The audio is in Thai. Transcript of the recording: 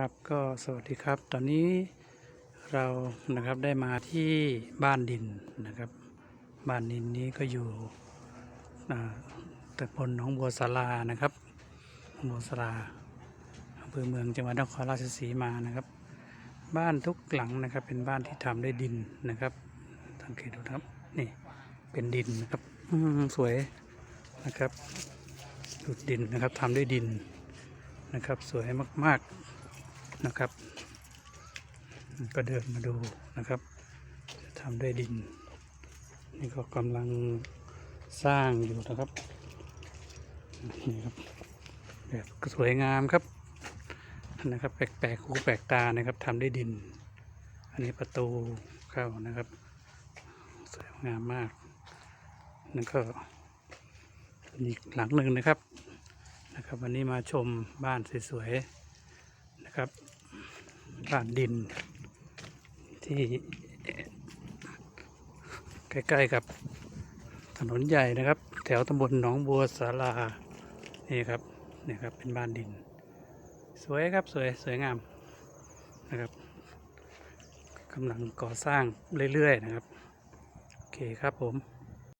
ครับก็สวัสดีครับ ตอนนี้เรานะครับได้มาที่บ้านดินนะครับ บ้านดินนี้ก็อยู่ตำบลหนองบัวสารานะครับหนองบัวสาราอำเภอเมืองจังหวัดนครราชสีมานะครับ บ้านทุกหลังนะครับเป็นบ้านที่ทำด้วยดินนะครับสังเกตดูครับนี่เป็นดินนะครับอืมสวยนะครับดูดินนะครับทำด้วยดินนะครับ สวยมาก ๆ นะครับ ก็เดินมาดูนะครับ จะทำด้วยดิน นี่ก็กำลังสร้างอยู่นะครับนี่ครับแบบสวยงามครับนะครับแปลกๆหูแปลกตานะครับทำด้วยดิน อันนี้ประตูเข้านะครับ สวยงามมากนั่นก็อีกหลังหนึ่งนะครับนะครับ วันนี้มาชมบ้านสวยๆนะครับ บ้านดิน ที่ใกล้ ๆ กับถนนใหญ่นะครับ แถวตำบลหนองบัวสารานี่ครับนี่ครับเป็นบ้านดิน สวยครับสวยสวยงามนะครับกำลังก่อสร้างเรื่อย ๆ นะครับ โอเคครับผม